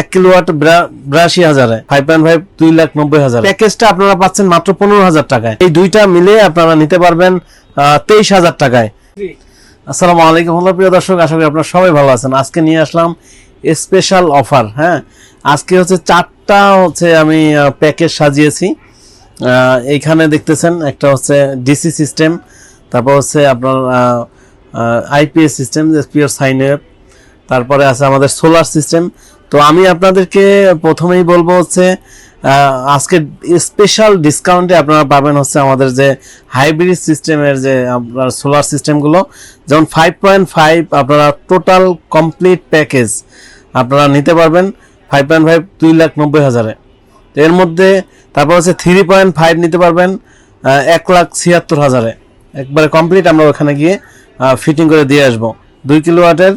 এক কিলোওয়াট বিরাশি হাজারে। ফাইভ পয়েন্ট ফাইভ দুই লাখ নব্বই হাজার। প্যাকেজটা আপনারা পাচ্ছেন মাত্র পনেরো হাজার টাকায়। এই দুইটা মিলে আপনারা নিতে পারবেন তেইশ হাজার টাকায়। আসসালামু আলাইকুম হলো প্রিয় দর্শক আশা করি আপনারা সবাই ভালো আছেন। আজকে নিয়ে আসলাম স্পেশাল অফার হ্যাঁ? আজকে হচ্ছে চারটা হচ্ছে আমি প্যাকেজ সাজিয়েছি। এইখানে দেখতেছেন একটা হচ্ছে ডিসি সিস্টেম তারপর হচ্ছে আপনার আইপিএস সিস্টেম পিওর সাইন তারপরে আছে আমাদের সোলার সিস্টেম তো আমি আপনাদেরকে প্রথমেই বলব হচ্ছে আজকে স্পেশাল ডিসকাউন্টে আপনারা পাবেন হচ্ছে আমাদের যে হাইব্রিড সিস্টেমের যে আপনার সোলার সিস্টেমগুলো যেমন ফাইভ পয়েন্ট ফাইভ আপনারা টোটাল কমপ্লিট প্যাকেজ আপনারা নিতে পারবেন ফাইভ পয়েন্ট ফাইভ দুই লাখ নব্বই হাজারে। তো এর মধ্যে তারপর হচ্ছে থ্রি পয়েন্ট ফাইভ নিতে পারবেন এক লাখ ছিয়াত্তর হাজারে। একবারে কমপ্লিট আমরা ওখানে গিয়ে ফিটিং করে দিয়ে আসব। দুই কিলো ওয়াটের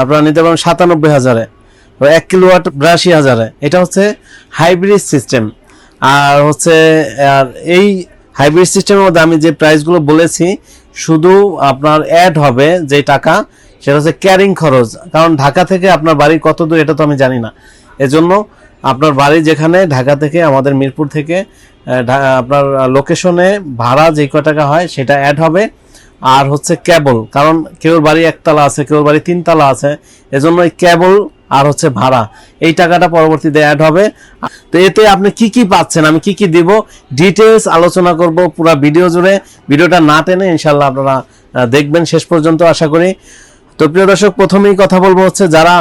আপনারা নিতে পারবেন সাতানব্বই হাজারে। এক কিলো ওয়াট বিরাশি হাজারে। এটা হচ্ছে হাইব্রিড সিস্টেম। আর হচ্ছে, আর এই হাইব্রিড সিস্টেমের মধ্যে আমি যে প্রাইসগুলো বলেছি, শুধু আপনার অ্যাড হবে যে টাকা, সেটা হচ্ছে ক্যারিং খরচ। কারণ ঢাকা থেকে আপনার বাড়ি কত দূর, এটা তো আমি জানি না। এজন্য আপনার বাড়ি যেখানে, ঢাকা থেকে আমাদের মিরপুর থেকে আপনার লোকেশনে ভাড়া যে ক টাকা হয়, সেটা অ্যাড হবে। আর হচ্ছে কেবল কারণ কেউর বাড়ি একতলা আছে, কেউর বাড়ি তিনতলা আছে এজন্য এই কেবল আর হচ্ছে ভাড়া। এই টাকাটা পরবর্তীতে অ্যাড হবে। তো এতে আপনি কি কি পাচ্ছেন, আমি কি কি দিব ডিটেলস আলোচনা করব পুরো ভিডিও জুড়ে। ভিডিওটা না টেনে ইনশাল্লাহ আপনারা দেখবেন শেষ পর্যন্ত আশা করি। তো প্রিয় দর্শক, প্রথমেই কথা বলব হচ্ছে যারা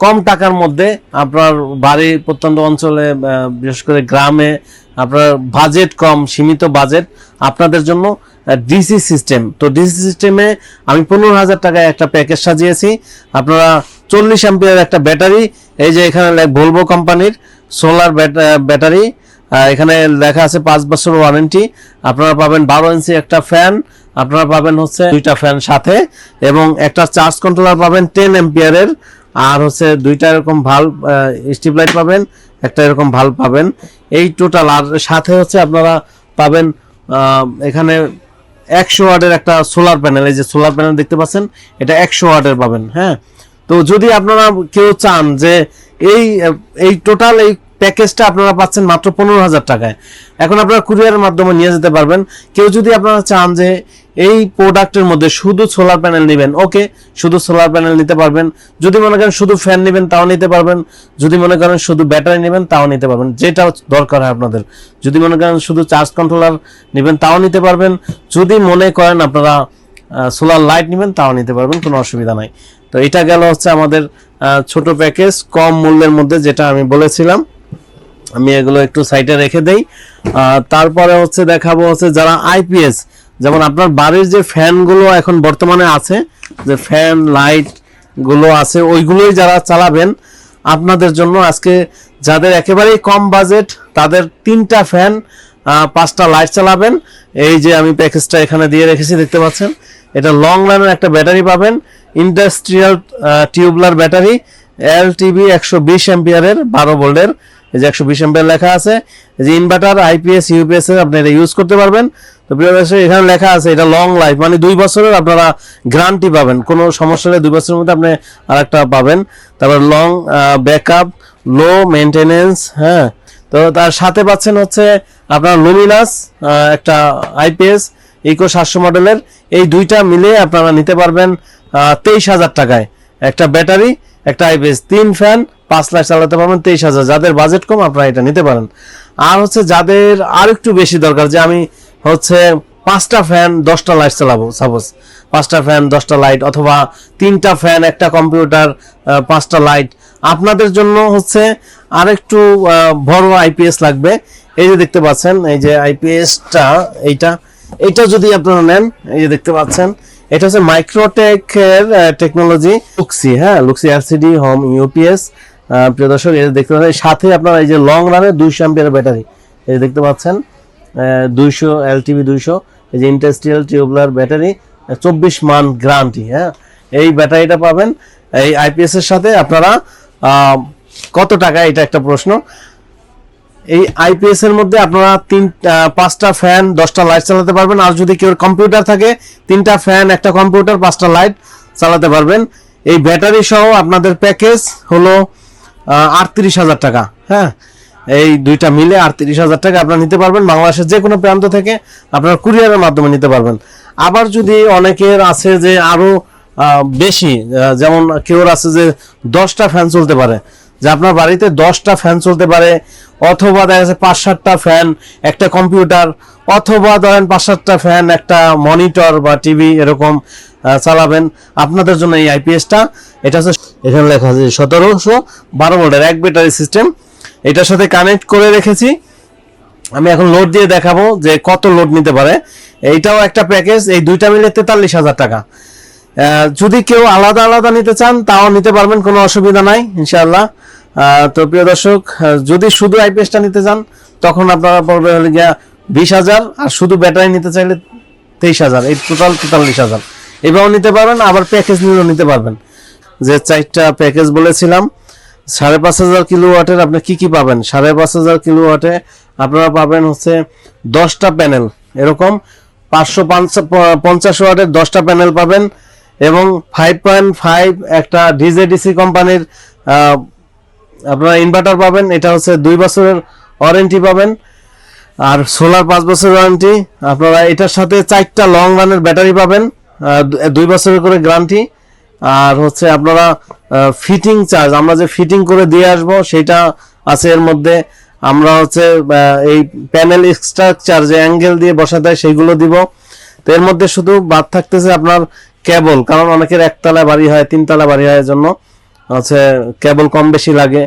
কম টাকার মধ্যে আপনার বাড়ি প্রত্যন্ত অঞ্চলে বিশেষ করে গ্রামে আপনার বাজেট কম, সীমিত বাজেট আপনাদের জন্য ডিসি সিস্টেম তো ডিসি সিস্টেমে আমি পনেরো হাজার টাকায় একটা প্যাকেজ সাজিয়েছি। আপনারা চল্লিশ অ্যাম্পিয়ার একটা ব্যাটারি এই যে এখানে ভলভো কোম্পানির সোলার ব্যাটারি এখানে লেখা আছে পাঁচ বছর ওয়ারেন্টি আপনারা পাবেন বারো ইঞ্চি একটা ফ্যান আপনারা পাবেন হচ্ছে দুইটা ফ্যান সাথে, এবং একটা চার্জ কন্ট্রোলার পাবেন টেন এম্পিয়ারের আর হচ্ছে দুইটা এরকম ভাল্ব স্টিপ লাইট পাবেন, একটা এরকম ভাল্ব পাবেন। এই টোটাল আর সাথে হচ্ছে আপনারা পাবেন এখানে একশো ওয়ার্ডের একটা সোলার প্যানেল এই যে সোলার প্যানেল দেখতে পাচ্ছেন, এটা একশো ওয়ার্ডের পাবেন হ্যাঁ? তো যদি আপনারা কেউ চান যে এই এই টোটাল এই প্যাকেজটা আপনারা পাচ্ছেন মাত্র পনেরো হাজার টাকায়। এখন আপনারা কুরিয়ারের মাধ্যমে নিয়ে যেতে পারবেন। কেউ যদি আপনারা চান যে এই প্রোডাক্টের মধ্যে শুধু সোলার প্যানেল নেবেন, ওকে, শুধু সোলার প্যানেল নিতে পারবেন। যদি মনে করেন শুধু ফ্যান নেবেন, তাও নিতে পারবেন। যদি মনে করেন শুধু ব্যাটারি নেবেন, তাও নিতে পারবেন। যেটা দরকার হয় আপনাদের। যদি মনে করেন শুধু চার্জ কন্ট্রোলার নেবেন, তাও নিতে পারবেন। যদি মনে করেন আপনারা সোলার লাইট নেবেন, তাও নিতে পারবেন, কোনো অসুবিধা নাই। তো এটা গেল হচ্ছে আমাদের ছোট প্যাকেজ, কম মূল্যের মধ্যে যেটা আমি বলেছিলাম। আমি এগুলো একটু সাইডে রেখে দেই। তারপরে হচ্ছে দেখাবো হচ্ছে যারা আইপিএস যেমন আপনার বাড়ির যে ফ্যানগুলো এখন বর্তমানে আছে, যে ফ্যান লাইটগুলো আছে, ওইগুলোই যারা চালাবেন, আপনাদের জন্য আজকে যাদের একেবারেই কম বাজেট, তাদের তিনটা ফ্যান পাঁচটা লাইট চালাবেন। এই যে আমি প্যাকেজটা এখানে দিয়ে রেখেছি, দেখতে পাচ্ছেন? এটা লং লাইনের একটা ব্যাটারি পাবেন industrial tubular battery L TV একশো বিশ এম্পিয়ারের বারো ভোল্টের এই যে একশো বিশ লেখা আছে যে ইনভার্টার আইপিএস ইউপিএস আপনি এটা ইউজ করতে পারবেন। তো প্রিয় দর্শক, এখানে লেখা আছে এটা লং লাইফ মানে দুই বছরের আপনারা গ্যারান্টি পাবেন। কোনো সমস্যা হলে দুই বছরের মধ্যে আপনি আরেকটা পাবেন। তারপর লং ব্যাকআপ লো মেনটেনেন্স হ্যাঁ। তো তার সাথে পাচ্ছেন হচ্ছে আপনার লুমিনাস একটা আইপিএস ইকো সাতশো মডেলের। এই দুইটা মিলে আপনারা নিতে পারবেন তেইশ হাজার টাকায়। একটা ব্যাটারি একটা আইপিএস তিন ফ্যান পাঁচ লাখ চালাতে পারবেন তেইশ হাজার। যাদের বাজেট কম আপনারা এটা নিতে পারেন। আর হচ্ছে যাদের আর একটু বেশি দরকার যে আমি হচ্ছে পাঁচটা ফ্যান দশটা লাইট চালাবো সাপোজ পাঁচটা ফ্যান দশটা লাইট অথবা তিনটা ফ্যান একটা কম্পিউটার পাঁচটা লাইট আপনাদের জন্য হচ্ছে আরেকটু আহ, বড় আইপিএস লাগবে। এই যে দেখতে পাচ্ছেন এই যে আইপিএসটা এইটা। এইটা যদি আপনারা নেন এই যে দেখতে পাচ্ছেন এটা হচ্ছে মাইক্রোটেক এর টেকনোলজি লুক্সি হ্যাঁ লুক্সি এলসিডি হোম ইউপিএস প্রিয় দর্শক যে দেখতে পাচ্ছেন সাথে আপনারা এই যে লং রানের দুইশো অ্যাম্পিয়ার ব্যাটারি এই দেখতে পাচ্ছেন দুইশো এলটিভি দুইশো, এই যে ইন্ডাস্ট্রিয়াল টিউবলার ব্যাটারি চব্বিশ মান গ্যারান্টি হ্যাঁ? এই ব্যাটারিটা পাবেন, এই আইপিএস এর সাথে আপনারা কত টাকা, এটা একটা প্রশ্ন। এই আইপিএস এর মধ্যে আপনারা তিন পাঁচটা ফ্যান দশটা লাইট চালাতে পারবেন, আর যদি কেউ কম্পিউটার থাকে, তিনটা ফ্যান একটা কম্পিউটার পাঁচটা লাইট চালাতে পারবেন। এই ব্যাটারি সহ আপনাদের প্যাকেজ হলো আটত্রিশ হাজার টাকা। হ্যাঁ? এই দুইটা মিলে আটত্রিশ হাজার টাকা আপনারা নিতে পারবেন। বাংলাদেশের যে কোনো প্রান্ত থেকে আপনারা কুরিয়ারের মাধ্যমে নিতে পারবেন। আবার যদি অনেকের আছে যে আরও আহ, বেশি যেমন কেউ আছে যে দশটা ফ্যান চলতে পারে যে আপনার বাড়িতে দশটা ফ্যান চলতে পারে অথবা দেখা যাচ্ছে পাঁচ সাতটা ফ্যান একটা কম্পিউটার অথবা ধরেন পাঁচ সাতটা ফ্যান একটা মনিটর বা টিভি এরকম চালাবেন আপনাদের জন্য এই আইপিএসটা। এটা হচ্ছে এখানে লেখা আছে সতেরোশো বারো ভোল্টের এক ব্যাটারি সিস্টেম। এটার সাথে কানেক্ট করে রেখেছি। আমি এখন লোড দিয়ে দেখাবো যে কত লোড নিতে পারে। এইটাও একটা প্যাকেজ, এই দুইটা মিলে তেতাল্লিশ হাজার টাকা। যদি কেউ আলাদা আলাদা নিতে চান, তাও নিতে পারবেন, কোনো অসুবিধা নাই, ইনশাআল্লাহ। তো প্রিয় দর্শক যদি শুধু আইপিএসটা নিতে চান, তখন আপনারা পড়বে হলে গিয়া বিশ হাজার, আর শুধু ব্যাটারি নিতে চাইলে তেইশ হাজার, এই টোটাল তেতাল্লিশ হাজার। এভাবেও নিতে পারবেন, আবার প্যাকেজ নিলেও নিতে পারবেন। যে চারটা প্যাকেজ বলেছিলাম, সাড়ে পাঁচ হাজার কিলো ওয়াটের আপনি কি কি পাবেন? সাড়ে পাঁচ হাজার কিলো ওয়াটে আপনারা পাবেন হচ্ছে দশটা প্যানেল এরকম পাঁচশো পঞ্চাশ ওয়াটের দশটা প্যানেল পাবেন এবং ফাইভ পয়েন্ট ফাইভ একটা ডিজেডিসি কোম্পানির আপনারা ইনভার্টার পাবেন, এটা হচ্ছে দুই বছরের ওয়ারেন্টি পাবেন। আর সোলার পাঁচ বছর ওয়ারেন্টি আপনারা এটার সাথে চারটা লং রানের ব্যাটারি পাবেন। দুই বছরের করে গ্যারান্টি। আর হচ্ছে আপনারা ফিটিং চার্জ আমরা যে ফিটিং করে দিয়ে আসব, সেটা আছে এর মধ্যে। আমরা হচ্ছে এই প্যানেল স্ট্রাকচার যে অ্যাঙ্গেল দিয়ে বসাতে হয় সেইগুলো দিব। তো এর মধ্যে শুধু বাদ থাকতেছে আপনার কেবল কারণ অনেকের একতলা বাড়ি হয়, তিনতলা বাড়ি হয় জন্য হচ্ছে কেবল কম বেশি লাগে।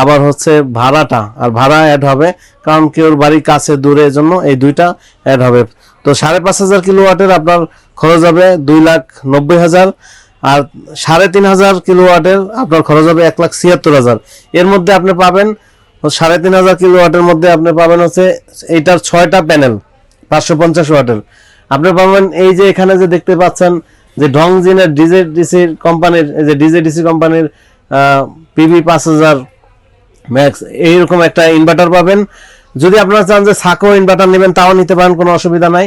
আবার হচ্ছে ভাড়াটা, আর ভাড়া অ্যাড হবে, কারণ কেউর বাড়ি কাছে, দূরে জন্য এই দুইটা অ্যাড হবে। তো সাড়ে পাঁচ হাজার কিলো ওয়াটের আপনার খরচ হবে দুই লাখ নব্বই হাজার, আর সাড়ে তিন হাজার কিলো ওয়াটের আপনার খরচ হবে এক লাখ ছিয়াত্তর হাজার। এর মধ্যে আপনি পাবেন সাড়ে তিন হাজার কিলো ওয়াটের মধ্যে আপনি পাবেন হচ্ছে এইটার ছয়টা প্যানেল, পাঁচশো পঞ্চাশ ওয়াটের। আপনি পাবেন এই যে এখানে যে দেখতে পাচ্ছেন যে ডংজিনের ডিজে ডিসি কোম্পানির যে ডিজে ডিসি কোম্পানির পিবি পাঁচ হাজার ম্যাক্স, এইরকম একটা ইনভার্টার পাবেন। যদি আপনারা চান যে সাকো ইনভার্টার নেবেন, তাও নিতে পারেন, কোনো অসুবিধা নাই।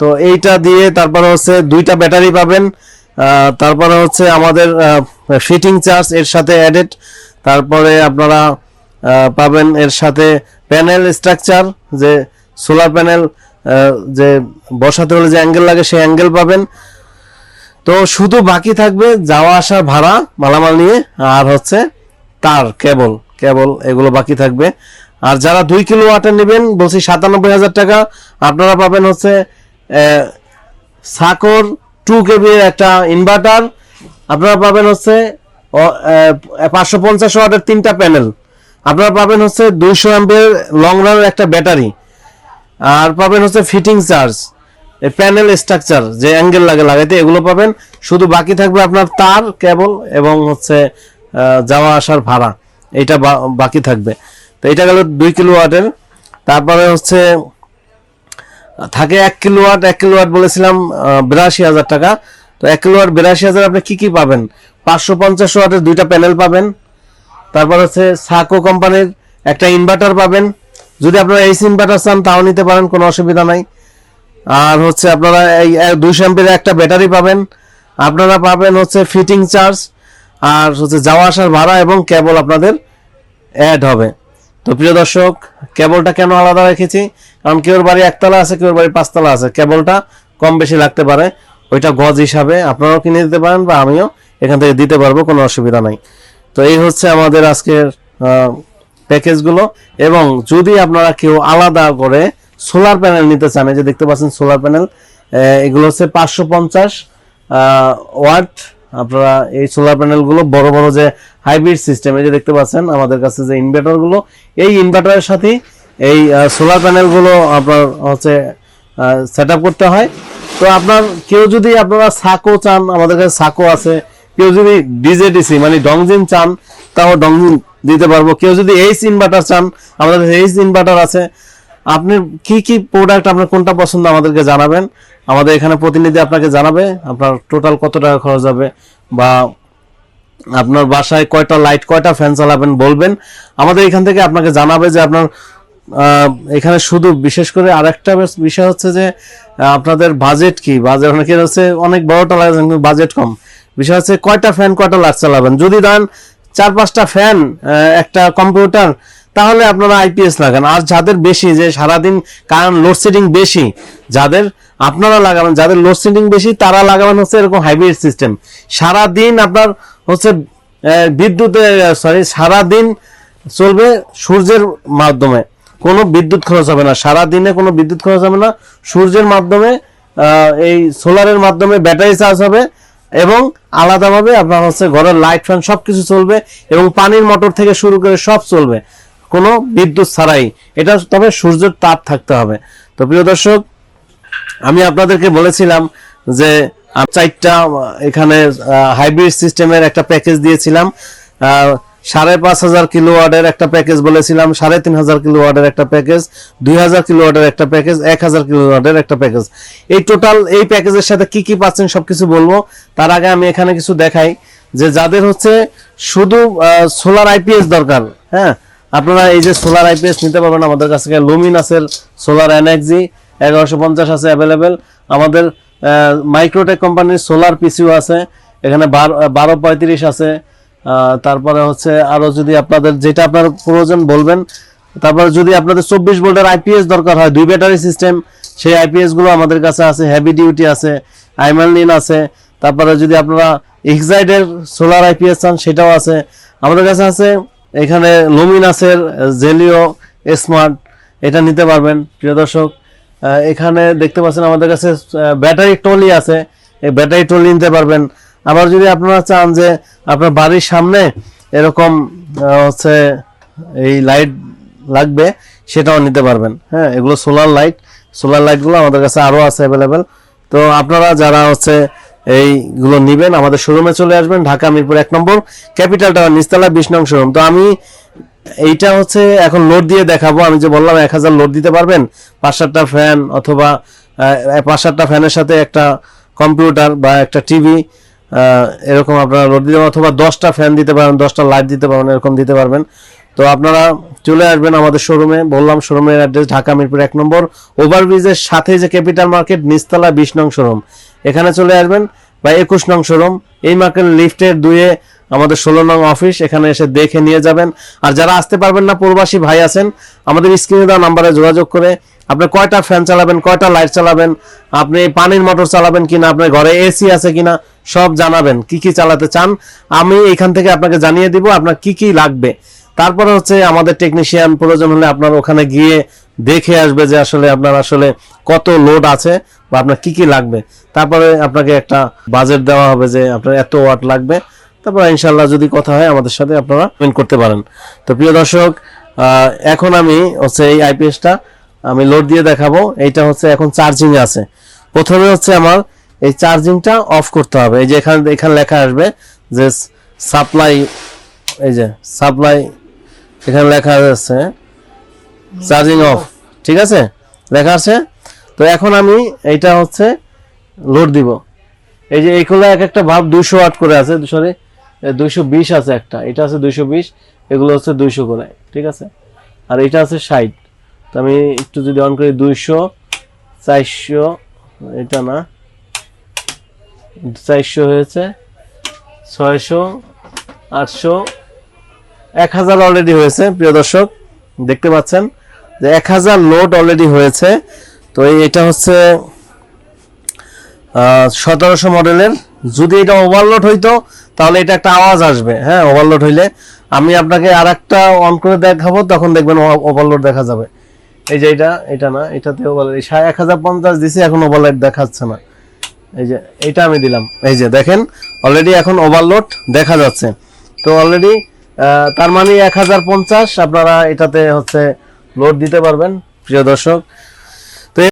তো এইটা দিয়ে তারপরে হচ্ছে দুইটা ব্যাটারি পাবেন। তারপরে হচ্ছে আমাদের ফিটিং চার্জ এর সাথে অ্যাডেড তারপরে আপনারা পাবেন এর সাথে প্যানেল স্ট্রাকচার যে সোলার প্যানেল যে বসাতে হলে যে অ্যাঙ্গেল লাগে সেই অ্যাঙ্গেল পাবেন। তো শুধু বাকি থাকবে যাওয়া আসা, ভাড়া, মালামাল নিয়ে, আর হচ্ছে তার কেবল কেবল এগুলো বাকি থাকবে। আর যারা দুই কিলো ওয়াটের নেবেন, বলছি সাতানব্বই হাজার টাকা, আপনারা পাবেন হচ্ছে সাকর টু কেবি একটা ইনভার্টার আপনারা পাবেন হচ্ছে পাঁচশো পঞ্চাশ ওয়াটের তিনটা প্যানেল আপনারা পাবেন হচ্ছে দুইশো অ্যাম্পের লং রানের একটা ব্যাটারি আর পাবেন হচ্ছে ফিটিং চার্জ প্যানেল স্ট্রাকচার যে অ্যাঙ্গেল লাগে, লাগাইতে, এগুলো পাবেন। শুধু বাকি থাকবে আপনার তার কেবল এবং হচ্ছে যাওয়া আসার ভাড়া। এটা বাকি থাকবে। তো এটা গেল দুই কিলো ওয়াটের তারপরে হচ্ছে, থাকে এক কিলো ওয়াট এক কিলো ওয়াট বলেছিলাম বিরাশি হাজার টাকা। তো এক কিলো ওয়াট বিরাশি হাজার আপনি কি কি পাবেন? পাঁচশো পঞ্চাশ ওয়াটের দুইটা প্যানেল পাবেন। তারপর হচ্ছে সাকো কোম্পানির একটা ইনভার্টার পাবেন। যদি আপনারা এইচ ইনভার্টার চান, তাও নিতে পারেন, কোনো অসুবিধা নাই। আর হচ্ছে আপনারা এই দুইশো এমপির একটা ব্যাটারি পাবেন। আপনারা পাবেন হচ্ছে ফিটিং চার্জ আর হচ্ছে যাওয়া আসার ভাড়া এবং কেবল আপনাদের অ্যাড হবে। তো প্রিয় দর্শক, কেবলটা কেন আলাদা রেখেছি? কারণ কেউর বাড়ি একতলা আছে, কেউর বাড়ি পাঁচতলা আছে। কেবলটা কম বেশি লাগতে পারে। ওইটা গজ হিসাবে আপনারাও কিনে দিতে পারেন বা আমিও এখান থেকে দিতে পারব, কোনো অসুবিধা নাই। তো এই হচ্ছে আমাদের আজকের প্যাকেজগুলো। এবং যদি আপনারা কেউ আলাদা করে সোলার প্যানেল নিতে চান, এই যে দেখতে পাচ্ছেন সোলার প্যানেল এগুলো হচ্ছে পাঁচশো পঞ্চাশ ওয়াট আপনারা এই সোলার প্যানেলগুলো বড় বড় যে হাইব্রিড সিস্টেম এই যে দেখতে পাচ্ছেন, আমাদের কাছে যে ইনভার্টারগুলো এই ইনভার্টারের সাথে এই সোলার প্যানেলগুলো আপনার হচ্ছে সেট করতে হয়। তো আপনার কেউ যদি আপনারা সাকো চান, আমাদের কাছে সাকো আছে। কেউ যদি ডিজেডিসি মানে ডংজিন চান, তাও ডংজিন দিতে পারব। কেউ যদি এইচ ইনভার্টার চান, আমাদের কাছে এইচ ইনভার্টার আছে। আপনি কি কি প্রোডাক্ট আপনার কোনটা পছন্দ আমাদেরকে জানাবেন। আমাদের এখানে প্রতিনিধি আপনাকে জানাবে, আপনার টোটাল কত টাকা খরচ হবে বা আপনার বাসায় কয়টা লাইট কয়টা ফ্যান চালাবেন বলবেন। আমাদের এখান থেকে আপনাকে জানাবে যে আপনার এখানে শুধু বিশেষ করে আরেকটা বিষয় হচ্ছে যে আপনাদের বাজেট কি? বাজেট অনেকের হচ্ছে অনেক বড়টা লাগে বাজেট কম। বিষয় হচ্ছে কয়টা ফ্যান কয়টা লাইট চালাবেন? যদি দেন চার পাঁচটা ফ্যান একটা কম্পিউটার তাহলে আপনারা আইপিএস লাগান। আর যাদের বেশি, যে সারাদিন কারণ লোডশেডিং বেশি, যাদের আপনারা লাগাবেন, যাদের লোডশেডিং বেশি, তারা লাগাবেন হচ্ছে এরকম হাইব্রিড সিস্টেম সারাদিন আপনার হচ্ছে বিদ্যুতে সরি সারাদিন চলবে সূর্যের মাধ্যমে। কোনো বিদ্যুৎ খরচ হবে না। সারা দিনে কোনো বিদ্যুৎ খরচ হবে না। সূর্যের মাধ্যমে এই সোলারের মাধ্যমে ব্যাটারি চার্জ হবে এবং আলাদাভাবে আপনার হচ্ছে ঘরের লাইট ফ্যান সব কিছু চলবে এবং পানির মোটর থেকে শুরু করে সব চলবে। কোনো বিদ্যুৎ ছাড়াই। এটা তবে সূর্যের তাপ থাকতে হবে। তো প্রিয় দর্শক, আমি আপনাদেরকে বলেছিলাম যে চারটা, এখানে হাইব্রিড সিস্টেমের একটা প্যাকেজ দিয়েছিলাম। সাড়ে পাঁচ হাজার কিলো ওয়ার্ডের একটা প্যাকেজ বলেছিলাম, সাড়ে তিন হাজার কিলো ওয়ার্ডের একটা প্যাকেজ দুই হাজার কিলো ওয়ার্ডের একটা প্যাকেজ এক হাজার কিলো ওয়ার্ডের একটা প্যাকেজ এই টোটাল এই প্যাকেজের সাথে কি কি পাচ্ছেন সবকিছু বলব। তার আগে আমি এখানে কিছু দেখাই যে যাদের হচ্ছে শুধু সোলার আইপিএস দরকার হ্যাঁ? আপনারা এই যে সোলার আইপিএস নিতে পারবেন, আমাদের কাছ থেকে লুমিনাসের সোলার এনএক্সি এগারোশো পঞ্চাশ আছে অ্যাভেলেবেল আমাদের মাইক্রোটেক কোম্পানির সোলার পিসিও আছে, এখানে বারো পঁয়ত্রিশ আছে। তারপরে হচ্ছে আরও যদি আপনাদের যেটা আপনার প্রয়োজন বলবেন, তারপরে যদি আপনাদের চব্বিশ ভোল্টের আইপিএস দরকার হয়, দুই ব্যাটারি সিস্টেম সেই আইপিএসগুলো আমাদের কাছে আছে হেভি ডিউটি আছে আইমালিন আছে। তারপরে যদি আপনারা এক্সাইডের সোলার আইপিএস চান, সেটাও আছে। আমাদের কাছে আছে এখানে লুমিনাসের জেলিও, স্মার্ট, এটা নিতে পারবেন, প্রিয় দর্শক। এখানে দেখতে পাচ্ছেন আমাদের কাছে ব্যাটারি ট্রলি আছে, এই ব্যাটারি টলি নিতে পারবেন। আবার যদি আপনারা চান যে আপনার বাড়ির সামনে এরকম হচ্ছে এই লাইট লাগবে, সেটাও নিতে পারবেন। হ্যাঁ এগুলো সোলার লাইট, সোলার লাইটগুলো আমাদের কাছে আরও আছে অ্যাভেলেবেল। তো আপনারা যারা হচ্ছে এইগুলো নিবেন, আমাদের শোরুমে চলে আসবেন, ঢাকা মিরপুর এক নম্বর ক্যাপিটাল টাওয়ার নিচতলা বিশ নং শোরুম তো আমি এইটা হচ্ছে এখন লোড দিয়ে দেখাবো। আমি যে বললাম এক হাজার লোড দিতে পারবেন, পাঁচ সাতটা ফ্যান অথবা পাঁচ সাতটা ফ্যানের সাথে একটা কম্পিউটার বা একটা টিভি এরকম আপনারা লোড দিতে অথবা দশটা ফ্যান দিতে পারবেন, দশটা লাইট দিতে পারবেন, এরকম দিতে পারবেন। তো আপনারা চলে আসবেন আমাদের শোরুমে বললাম শোরুমের অ্যাড্রেস ঢাকা মিরপুর এক নম্বর ওভারব্রিজের সাথে যে ক্যাপিটাল মার্কেট নিস্তলা বিশ নং শোরুম এখানে চলে আসবেন। বা একুশ নং শোরুম। এই মার্কেট লিফটের দুয়ে আমাদের ষোলো নং অফিস, এখানে এসে দেখে নিয়ে যাবেন। আর যারা আসতে পারবেন না, প্রবাসী ভাই আছেন, আমাদের স্ক্রিনে দেওয়া নাম্বারে যোগাযোগ করে আপনি কয়টা ফ্যান চালাবেন, কয়টা লাইট চালাবেন, আপনি পানির মোটর চালাবেন কিনা, আপনার ঘরে এসি আছে কিনা, সব জানাবেন, কি কি চালাতে চান। আমি এখান থেকে আপনাকে জানিয়ে দিব আপনার কি কি লাগবে। তারপরে হচ্ছে আমাদের টেকনিশিয়ান প্রয়োজন হলে আপনার ওখানে গিয়ে দেখে আসবে যে আসলে আপনার আসলে কত লোড আছে বা আপনার কি কি লাগবে। তারপরে আপনাকে একটা বাজেট দেওয়া হবে যে আপনার এত ওয়াট লাগবে। তারপর ইনশাল্লাহ যদি কথা হয় আমাদের সাথে আপনারা পেমেন্ট করতে পারেন। তো প্রিয় দর্শক এখন আমি হচ্ছে এই আইপিএসটা আমি লোড দিয়ে দেখাবো। এইটা হচ্ছে এখন চার্জিং আছে। প্রথমে হচ্ছে আমার এই চার্জিংটা অফ করতে হবে। এই যে এখানে এখানে লেখা আসবে যে সাপ্লাই এই যে সাপ্লাই এখানে লেখা আছে চার্জিং অফ ঠিক আছে? লেখা আছে? তো এখন আমি এইটা হচ্ছে লোড দিব। এই যে এইগুলো এক একটা ভাব দুইশো ওয়াট করে আছে সরি দুইশো বিশ আছে একটা, এটা আছে দুইশো বিশ, এগুলো হচ্ছে দুইশো করে, ঠিক আছে? আর এটা আছে ষাট, তো আমি একটু যদি অন করি দুইশো, চারশো, এটা না, চারশো হয়েছে, ছয়শো, আটশো এক হাজার অলরেডি হয়েছে, প্রিয় দর্শক, দেখতে পাচ্ছেন যে এক হাজার লোড অলরেডি হয়েছে। তো এটা হচ্ছে সতেরোশো মডেলের। যদি এটা ওভারলোড হইতো, তাহলে এটা একটা আওয়াজ আসবে। হ্যাঁ ওভারলোড হইলে। আমি আপনাকে আর একটা অন করে দেখাবো, তখন দেখবেন ওভারলোড দেখা যাবে। এই যে এটা এটা না এটাতে ওভারলোড এক হাজার পঞ্চাশ দিছি, এখন ওভারলোড দেখাচ্ছে না। এই যে, এটা আমি দিলাম। এই যে দেখেন অলরেডি এখন ওভারলোড দেখা যাচ্ছে। তো অলরেডি তার মানে এক হাজার পঞ্চাশ আপনারা এটাতে হচ্ছে লোড দিতে পারবেন প্রিয় দর্শক।